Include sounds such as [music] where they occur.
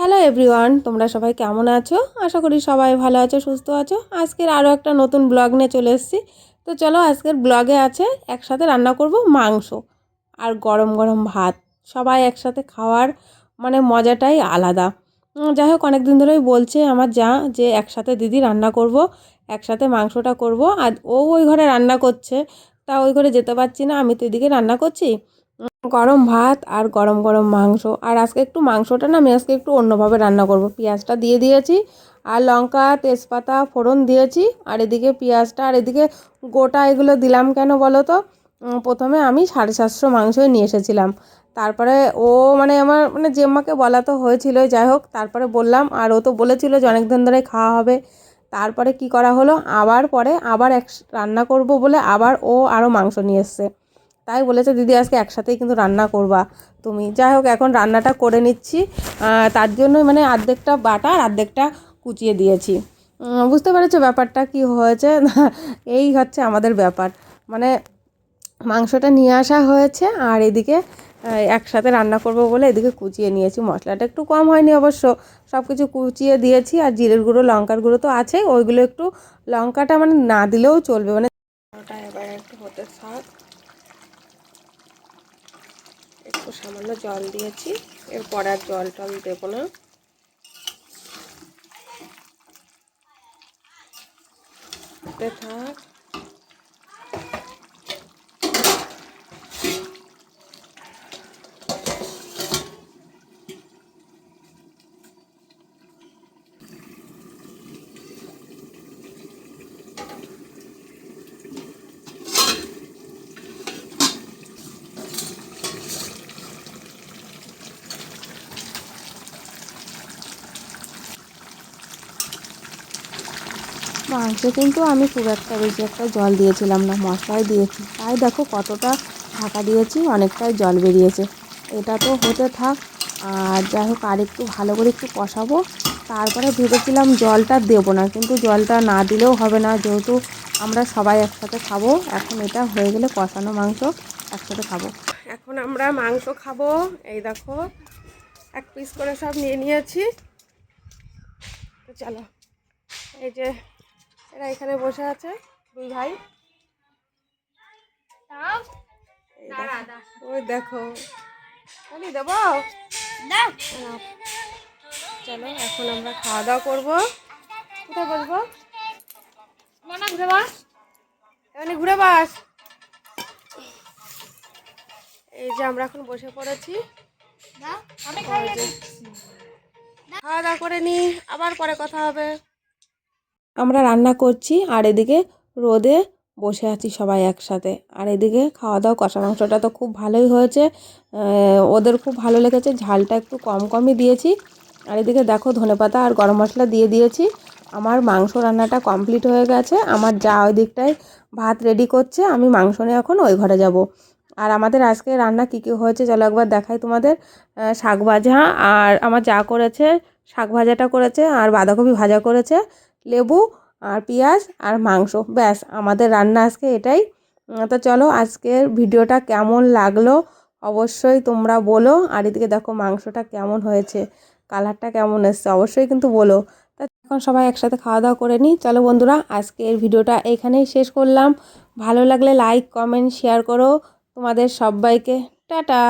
Hello everyone তোমরা সবাই কেমন আছো? আশা করি সবাই ভালো আছো, সুস্থ আছো। আজকের আরও একটা নতুন ব্লগ নিয়ে চলে এসেছি। তো চলো আজকের ব্লগে আছে, একসাথে রান্না করব মাংস আর গরম গরম ভাত। সবাই একসাথে খাওয়ার মানে মজাটাই আলাদা। যাই হোক অনেক দিন ধরেই বলছে আমার যা যে একসাথে দিদি রান্না করব, একসাথে মাংসটা করব। আর ও ওই ঘরে রান্না করছে, তা ওই ঘরে যেতে পারছি না, আমি তো এদিকে রান্না করছি। গরম ভাত আর গরম গরম মাংস। আর আজকে একটু মাংসটা না, আমি আজকে একটু অন্যভাবে রান্না করব। পেঁয়াজটা দিয়ে দিয়েছি, আর লঙ্কা, তেজপাতা, ফোড়ন দিয়েছি, আর এদিকে পেঁয়াজটা, আর এদিকে গোটা এগুলো দিলাম কেন বলো তো? প্রথমে আমি সাড়ে সাতশো মাংসই নিয়ে এসেছিলাম। তারপরে ও মানে আমার মানে জেম্মাকে বলা তো হয়েছিল, যাই হোক, তারপরে বললাম, আর ও তো বলেছিল যে অনেক দিন ধরে খাওয়া হবে। তারপরে কি করা হলো? আবার পরে আবার এক রান্না করব বলে আবার ও আরও মাংস নিয়ে এসছে। তাই বলেছে, দিদি, আজকে একসাথেই কিন্তু রান্না করবা তুমি। যাই হোক, এখন রান্নাটা করে নিচ্ছি। তার জন্যই মানে অর্ধেকটা বাটা আর অর্ধেকটা কুচিয়ে দিয়েছি। বুঝতে পেরেছ ব্যাপারটা কি হয়েছে? [laughs] এই হচ্ছে আমাদের ব্যাপার। মানে মাংসটা নিয়ে আসা হয়েছে আর এদিকে একসাথে রান্না করব বলে এদিকে কুচিয়ে নিয়েছি। মশলাটা একটু কম হয়নি অবশ্য সব কিছু কুচিয়ে দিয়েছি। আর জিরের গুঁড়ো, লঙ্কার গুঁড়ো তো আছেই, ওইগুলো একটু লঙ্কাটা মানে না দিলেও চলবে। মানে এবার একটু হতে একটু সামান্য জল দিয়েছি। এরপর আর জল টল দেবো না। থাক। মাংসে কিন্তু আমি খুব একটা বেশি একটা জল দিয়েছিলাম না, মশলাই দিয়েছি। তাই দেখো কতটা ঢাকা দিয়েছি, অনেকটাই জল বেরিয়েছে। এটা তো হতে থাক। আর যাই হোক, আর একটু ভালো করে একটু কষাবো। তারপরে ভেবেছিলাম জলটা দেবো না, কিন্তু জলটা না দিলেও হবে না। যেহেতু আমরা সবাই একসাথে খাব, এখন এটা হয়ে গেলে কষানো মাংস একসাথে খাব। এখন আমরা মাংস খাব। এই দেখো, এক পিস করে সব নিয়ে নিয়েছি। চলো, এই যে এরা এখানে বসে আছে দুই ভাই। ওই দেখো। আমি দেবো। চলো এখন আমরা খাওয়া দাওয়া করব। কোথায় বসবো? ঘুরে বাস। এখানে ঘুরে বাস। এই যে আমরা এখন বসে পড়েছি। খাওয়া দাওয়া করে নি আবার পরে কথা হবে। আমরা রান্না করছি আর এদিকে রোদে বসে আছি সবাই একসাথে। আর এদিকে খাওয়া দাওয়া কষা মাংসটা তো খুব ভালোই হয়েছে। ওদের খুব ভালো লেগেছে, ঝালটা একটু কম কমই দিয়েছি। আর এদিকে দেখো ধনেপাতা আর গরম মশলা দিয়ে দিয়েছি। আমার মাংস রান্নাটা কমপ্লিট হয়ে গেছে। আমার যা ওই দিকটায় ভাত রেডি করছে, আমি মাংস নিয়ে এখন ওই ঘরে যাব। আর আমাদের আজকে রান্না কী কী হয়েছে চলো একবার দেখাই তোমাদের। শাক ভাজা আর আমার যা করেছে, শাক ভাজাটা করেছে আর বাঁধাকপি ভাজা করেছে। লেবু আর পেঁয়াজ আর মাংস। ব্যাস, আমাদের রান্না আজকে এটাই। তো চলো আজকের ভিডিওটা কেমন লাগল অবশ্যই তোমরা বলো। আর এদিকে দেখো মাংসটা কেমন হয়েছে, কালারটা কেমন এসছে অবশ্যই কিন্তু বলো। তা এখন সবাই একসাথে খাওয়া দাওয়া করে নিই। চলো বন্ধুরা, আজকের ভিডিওটা এখানেই শেষ করলাম। ভালো লাগলে লাইক কমেন্ট শেয়ার করো। তোমাদের সবাইকে, টাটা!